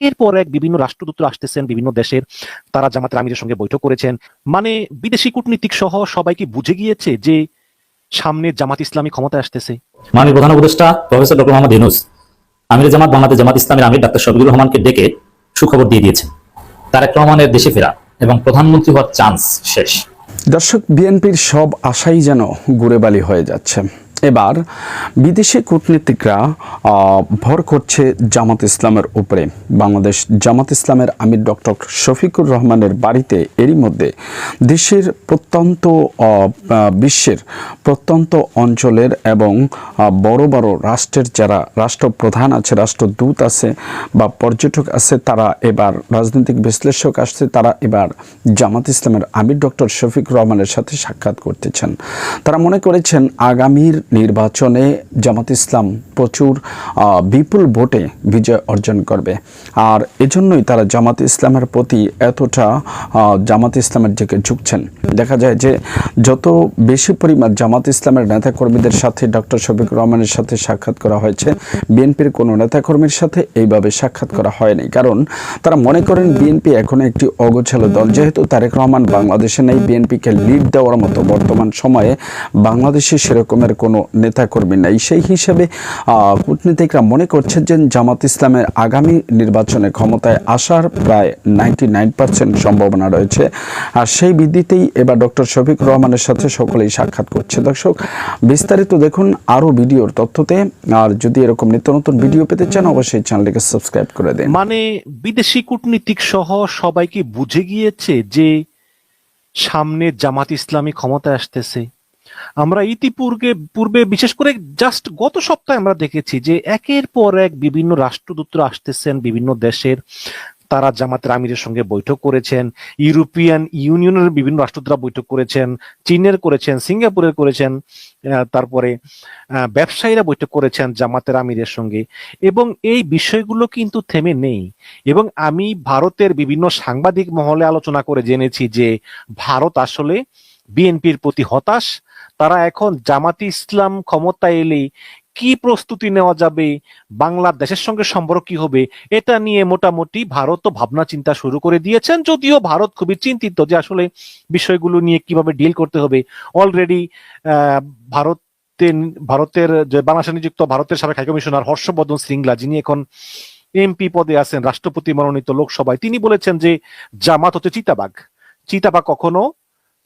একের পর এক বিভিন্ন রাষ্ট্রদূত আসতেছেন বিভিন্ন দেশের তারা জামাতের আমিরের সঙ্গে বৈঠক করেছেন। মানে বিদেশি কূটনীতিক সহ সবাইকে বুঝে গিয়েছে যে সামনে জামাত ইসলামী ক্ষমতায় আসতেছে। মাননীয় প্রধান উপদেষ্টা প্রফেসর ডক্টর মোহাম্মদ ইউনুস আমির জামাত বাংলাদেশ জামাত ইসলামের আমির ডাক্তার শফিকুর রহমানকে ডেকে সুখবর দিয়ে দিয়েছেন। তারেক রহমানের দেশে ফেরা এবং প্রধানমন্ত্রী হওয়ার চান্স শেষ। দর্শক বিএনপির সব আশাই যেন গুড়েবালি হয়ে যাচ্ছে। এবার বিদেশি কূটনীতিকরা ভর করছে জামাত ইসলামের উপরে। বাংলাদেশ জামাত ইসলামের আমির ডক্টর শফিকুর রহমানের বাড়িতে এরই মধ্যে দেশের প্রত্যন্ত বিশ্বের প্রত্যন্ত অঞ্চলের এবং বড় বড় রাষ্ট্রের যারা রাষ্ট্রপ্রধান আছে, রাষ্ট্রদূত আছে বা পর্যটক আছে, তারা এবার রাজনৈতিক বিশ্লেষক আসছে, তারা এবার জামাত ইসলামের আমির ডক্টর শফিক রহমানের সাথে সাক্ষাৎ করতেছেন। তারা মনে করেছেন আগামীর নির্বাচনে জামাত ইসলাম প্রচুর বিপুল ভোটে বিজয় অর্জন করবে। আর এজন্যই তারা জামাত ইসলামের প্রতি এতটা জামাত ইসলামের দিকে ঝুঁকছেন। দেখা যায় যে যত বেশি পরিমাণ জামাত ইসলামের নেতাকর্মীদের সাথে ডক্টর শফিক রহমানের সাথে সাক্ষাৎ করা হয়েছে, বিএনপির কোনো নেতাকর্মীর সাথে এইভাবে সাক্ষাৎ করা হয়নি। কারণ তারা মনে করেন বিএনপি এখন একটি অগোছালো দল। যেহেতু তারেক রহমান বাংলাদেশে নেই, বিএনপিকে লিড দেওয়ার মতো বর্তমান সময়ে বাংলাদেশে সেরকমের কোনো নেতাকর্মী নেই। সেই হিসেবে কূটনীতিকরা মনে করছেন যে জামাত ইসলামের আগামী নির্বাচনে ক্ষমতায় আসার প্রায় নাইনটি সম্ভাবনা রয়েছে। আর সেই ভিত্তিতেই এবার ডক্টর শফিক রহমানের সাথে সকলেই সাক্ষাৎ করছে। দর্শক, বিস্তারিত দেখুন আরও ভিডিওর তথ্যতে। আর যদি এরকম নিত্য নতুন ভিডিও পেতে চান, অবশ্যই চ্যানেলটিকে সাবস্ক্রাইব করে দিন। মানে বিদেশি কূটনীতিক সহ সবাইকে বুঝে গিয়েছে যে সামনে জামাত ইসলামী ক্ষমতায় আসতেছে। আমরা ইতিপূর্বে পূর্বে বিশেষ করে জাস্ট গত সপ্তাহে আমরা দেখেছি যে একের পর এক বিভিন্ন রাষ্ট্রদূতরা আসতেছেন, বিভিন্ন দেশের তারা জামাতের আমিরের সঙ্গে বৈঠক করেছেন, ইউরোপিয়ান ইউনিয়নের বিভিন্ন রাষ্ট্রদূতরা বৈঠক করেছেন, চীনের করেছেন, সিঙ্গাপুরের করেছেন তারপরে ব্যবসায়ীরা বৈঠক করেছেন জামাতের আমিরের সঙ্গে এবং এই বিষয়গুলো কিন্তু থেমে নেই এবং আমি ভারতের বিভিন্ন সাংবাদিক মহলে আলোচনা করে জেনেছি যে ভারত আসলে বিএনপির প্রতি হতাশ তারা এখন জামাতি ইসলাম ক্ষমতা এলে কি প্রস্তুতি নেওয়া যাবে? বাংলাদেশের সঙ্গে সম্পর্ক কি হবে? এটা নিয়ে মোটামুটি ভারতও ভাবনা চিন্তা শুরু করে দিয়েছেন। যদিও ভারত খুবই চিন্তিত যে আসলে বিষয়গুলো নিয়ে কীভাবে ডিল করতে হবে। অলরেডি ভারত ভারতের যে বাংলাদেশে নিযুক্ত ভারতের সাবেক হাইকমিশনার হর্ষবর্ধন শ্রিংলা যিনি এখন এমপি পদে আছেন, রাষ্ট্রপতি মনোনীত লোকসভায়, তিনি বলেছেন যে জামাত হচ্ছে চিতাবাঘ। চিতাবাঘ কখনো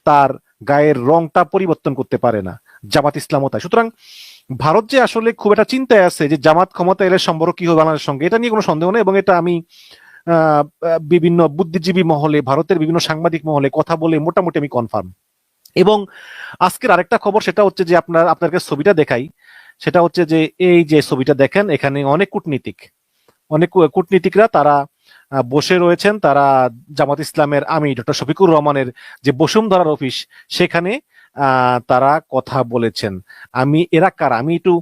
তার গায়ের রংটা পরিবর্তন করতে পারে না। জামাত ইসলামও তাই। সুতরাং ভারত যে আসলে খুব একটা চিন্তায় আছে যে জামাত ক্ষমতা এলে সম্পর্ক কি হবে বাংলাদেশের সঙ্গে, এটা নিয়ে কোনো সন্দেহ নেই এবং এটা আমি বিভিন্ন বুদ্ধিজীবী মহলে, ভারতের বিভিন্ন সাংবাদিক মহলে কথা বলে মোটামুটি আমি কনফার্ম এবং আজকের আরেকটা খবর সেটা হচ্ছে যে আপনার আপনাকে ছবিটা দেখাই। সেটা হচ্ছে যে এই যে ছবিটা দেখেন, এখানে অনেক কূটনীতিক। অনেক কূটনীতিকরা তারা বসে রয়েছেন তারা জামাত ইসলামের আমি ডক্টর শফিকুর রহমানের যে বসুন্ধরার অফিস, সেখানে তারা কথা বলেছেন। আমি, এরা আমি একটু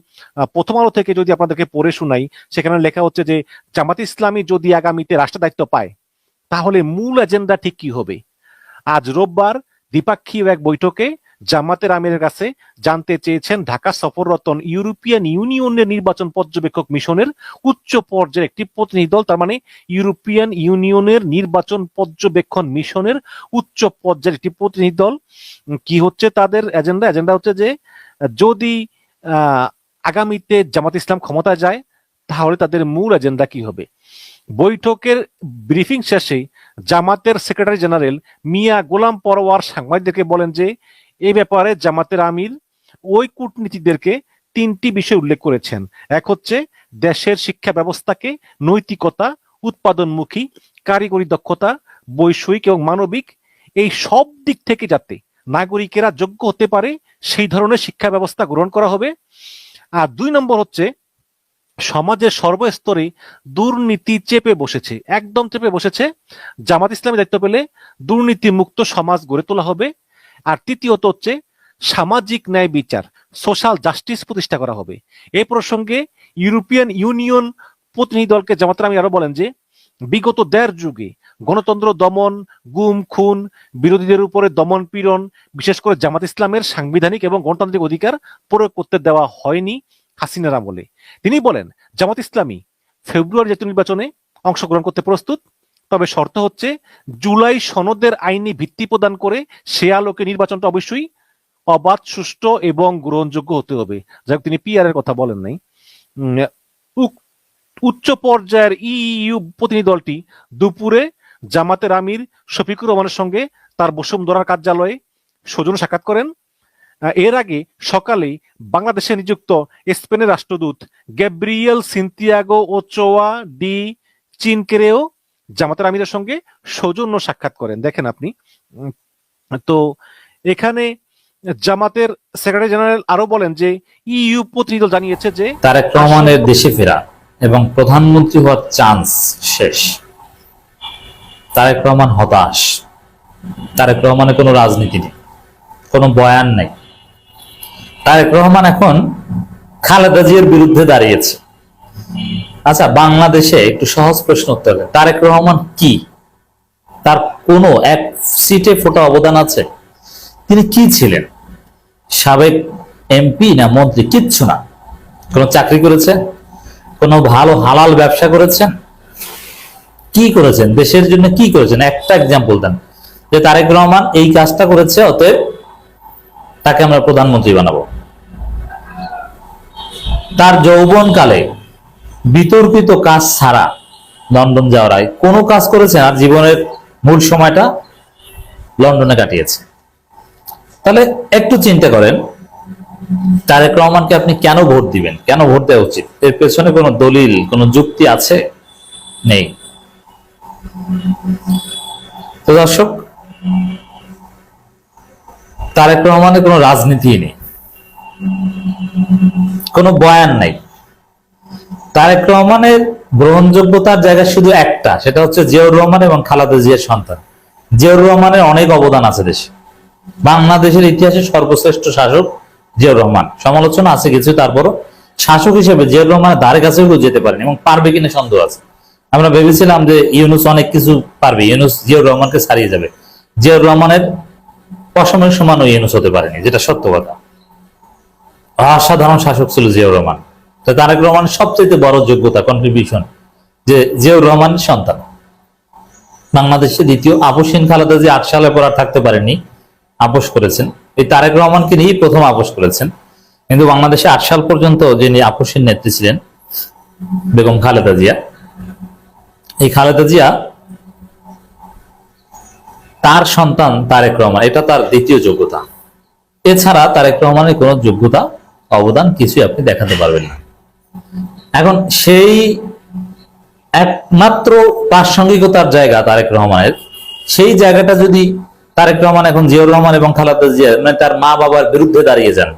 প্রথম আলো থেকে যদি আপনাদেরকে পড়ে শোনাই, সেখানে লেখা হচ্ছে যে, জামাত ইসলামী যদি আগামীতে রাষ্ট্র দায়িত্ব পায়, তাহলে মূল এজেন্ডা ঠিক কি হবে? আজ রোববার দ্বিপাক্ষীয় এক বৈঠকে জামাতের আমিরের কাছে জানতে চেয়েছেন ঢাকা সফররত ইউরোপিয়ান ইউনিয়নের নির্বাচন পর্যবেক্ষক মিশনের উচ্চ পর্যায়ের একটি প্রতিনিধি দল, তার মানে ইউরোপিয়ান ইউনিয়নের নির্বাচন পর্যবেক্ষণ মিশনের উচ্চ পর্যায়ের একটি প্রতিনিধি দল। কি হচ্ছে তাদের এজেন্ডা? এজেন্ডা হচ্ছে যে, যদি আগামীতে জামাত ইসলাম ক্ষমতায় যায়, তাহলে তাদের মূল এজেন্ডা কি হবে? বৈঠকের ব্রিফিং শেষে জামাতের সেক্রেটারি জেনারেল মিয়া গোলাম পরওয়ার সাংবাদিকদেরকে বলেন যে, এ ব্যাপারে জামাতের আমির ওই কূটনীতিকদেরকে তিনটি বিষয় উল্লেখ করেছেন। এক হচ্ছে, দেশের শিক্ষা ব্যবস্থাকে নৈতিকতা, উৎপাদনমুখী, কারিগরি দক্ষতা বৈষয়িক এবং মানবিক এই সব দিক থেকে যাতে নাগরিকেরা যোগ্য হতে পারে, সেই ধরনের শিক্ষা ব্যবস্থা গ্রহণ করা হবে। আর দুই নম্বর হচ্ছে সমাজের সর্বস্তরে দুর্নীতি চেপে বসেছে, একদম চেপে বসেছে। জামাত ইসলামী দায়িত্ব পেলে দুর্নীতি মুক্ত সমাজ গড়ে তোলা হবে। আর তৃতীয়ত হচ্ছে সামাজিক ন্যায় বিচার, সোশ্যাল জাস্টিস প্রতিষ্ঠা করা হবে। এই প্রসঙ্গে ইউরোপিয়ান ইউনিয়ন প্রতিনিধি দলকে জামাত আমি আরও বলেন যে, বিগত দেড় যুগে গণতন্ত্র দমন, গুম, খুন, বিরোধীদের উপরে দমন পীড়ন, বিশেষ করে জামাত ইসলামের সাংবিধানিক এবং গণতান্ত্রিক অধিকার প্রয়োগ করতে দেওয়া হয়নি। হাসিনার আমলে তিনি বলেন, জামাত ইসলামী ফেব্রুয়ারি জাতীয় নির্বাচনে অংশগ্রহণ করতে প্রস্তুত, তবে শর্ত হচ্ছে জুলাই সনদের আইনি ভিত্তি প্রদান করে সে আলোকে নির্বাচনটা অবশ্যই অবাধ, সুষ্ঠু এবং গ্রহণযোগ্য হতে হবে। যাই তিনি পিআর এর কথা বলেন নাই। উচ্চ পর্যায়ের ইইউ প্রতিনিধি দলটি দুপুরে জামাতের আমির শফিকুর রহমানের সঙ্গে তার বসুন্ধরার কার্যালয়ে সৌজন্য সাক্ষাৎ করেন। এর আগে সকালেই বাংলাদেশে নিযুক্ত স্পেনের রাষ্ট্রদূত গ্যাব্রিয়েল সিন্তিয়াগো ওচোয়া ডি চিনকেরেও জামাতের আমিরের সঙ্গে সৌজন্য সাক্ষাৎ করেন। দেখেন আপনি। তো এখানে জামাতের সেক্রেটারি জেনারেল আরও বলেন যে ইইউ প্রতিনিধি জানিয়েছে যে তারেক রহমানের দেশে ফেরা এবং প্রধানমন্ত্রী হওয়ার চান্স শেষ। তারেক রহমান হতাশ। তারেক রহমানের কোনো রাজনীতি নেই, কোনো বয়ান নেই। তারেক রহমান এখন খালেদা জিয়ার বিরুদ্ধে দাঁড়িয়েছে। আচ্ছা বাংলাদেশে একটু সহজ প্রশ্ন উত্তর তারেক রহমান কি? তার কোনো এক সিটে ফোটা অবদান আছে? তিনি কি ছিলেন? সাবেক এমপি না মন্ত্রী? কিচ্ছু না। কোনো চাকরি করেছে কোনো ভালো হালাল ব্যবসা করেছেন? কি করেছেন? দেশের জন্য কি করেছেন? একটা এক্সাম্পল দেন। যে তারেক রহমান এই কাজটা করেছে, অতএব তাকে আমরা প্রধানমন্ত্রী বানাবো। তার যৌবনকালে বিতর্কিত কাজ ছাড়া লন্ডন যাওয়ার আগে কোনো কাজ করেছেন আর জীবনের মূল সময়টা লন্ডনে কাটিয়েছে। তাহলে একটু চিন্তা করেন, তারেক রহমানকে আপনি কেন ভোট দিবেন? কেন ভোট দেওয়া উচিত? এর পেছনে কোনো দলিল, কোনো যুক্তি আছে? নেই। তো দর্শক, তারেক রহমানের কোনো রাজনীতি নেই। কোনো বয়ান নাই। তারেক রহমানের গ্রহণযোগ্যতার জায়গা শুধু একটা, সেটা হচ্ছে জিয়াউর রহমান এবং খালাদা জিয়ার সন্তান। জিয়াউর রহমানের অনেক অবদান আছে দেশে। বাংলাদেশের ইতিহাসে সর্বশ্রেষ্ঠ শাসক জিয়াউর রহমান। সমালোচনা আছে কিছু, তারপরও শাসক হিসেবে জিয়াউর রহমানের ধারে কাছেও যেতে পারেনি এবং পারবে কিনা সন্দেহ আছে। আমরা ভেবেছিলাম যে ইউনুস অনেক কিছু পারবে, ইউনুস জিয়াউর রহমানকে ছাড়িয়ে যাবে। জিয়াউর রহমানের অসময়ের সমানও ইউনুস হতে পারেনি, যেটা সত্য কথা। অসাধারণ শাসক ছিল জিয়াউর রহমান। তারেক রহমানের সবচেয়ে বড় যোগ্যতা কন্ট্রিবিউশন যে জিয়াউর রহমানের সন্তান। বাংলাদেশের দ্বিতীয় আপসহীন খালেদা যে আট সালে পর আর থাকতে পারেনি আপোষ করেছেন। এই তারেক রহমানকে নিয়েই প্রথম আপোষ করেছেন। কিন্তু বাংলাদেশে আট সাল পর্যন্ত যিনি আপোষের নেত্রী ছিলেন, বেগম খালেদা জিয়া। এই খালেদা জিয়া, তার সন্তান তারেক রহমান, এটা তার দ্বিতীয় যোগ্যতা। এছাড়া তারেক রহমানের কোনো যোগ্যতা অবদান কিছুই আপনি দেখাতে পারবেন না। এখন সেই একমাত্র প্রাসঙ্গিকতার জায়গা তারেক রহমানের, সেই জায়গাটা যদি তারেক রহমান এখন জিয়াউর রহমান এবং খালেদা জিয়া মানে তার মা বাবার বিরুদ্ধে দাঁড়িয়ে যান,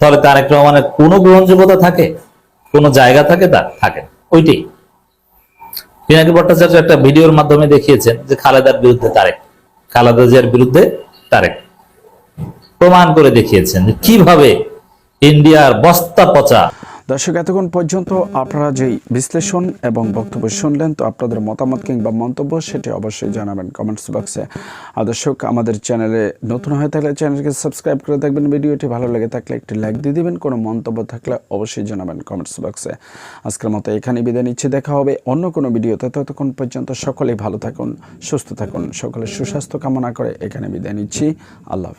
তাহলে তারেক রহমানের কোনো গ্রহণযোগ্যতা থাকে? কোনো জায়গা থাকে তার থাকে। না। ওইটাই। পিনাকি ভট্টাচার্য একটা ভিডিওর মাধ্যমে দেখিয়েছেন যে খালেদার বিরুদ্ধে তারেক, খালেদা জিয়ার বিরুদ্ধে তারেক। প্রমাণ করে দেখিয়েছেন কীভাবে ইন্ডিয়ার বস্তা পচা। দর্শক, এতক্ষণ পর্যন্ত আপনারা যেই বিশ্লেষণ এবং বক্তব্য শুনলেন, তো আপনাদের মতামত কিংবা মন্তব্য সেটি অবশ্যই জানাবেন কমেন্টস বক্সে আর দর্শক, আমাদের চ্যানেলে নতুন হয়ে থাকলে চ্যানেলকে সাবস্ক্রাইব করে দেখবেন। ভিডিওটি ভালো লেগে থাকলে একটি লাইক দিয়ে দিবেন। কোনো মন্তব্য থাকলে অবশ্যই জানাবেন কমেন্টস বক্সে আজকের মতো এখানে বিদায় নিচ্ছি। দেখা হবে অন্য কোনো ভিডিওতে। ততক্ষণ পর্যন্ত সকলেই ভালো থাকুন, সুস্থ থাকুন, সকলের সুস্বাস্থ্য কামনা করে এখানে বিদায় নিচ্ছি। আল্লাহ।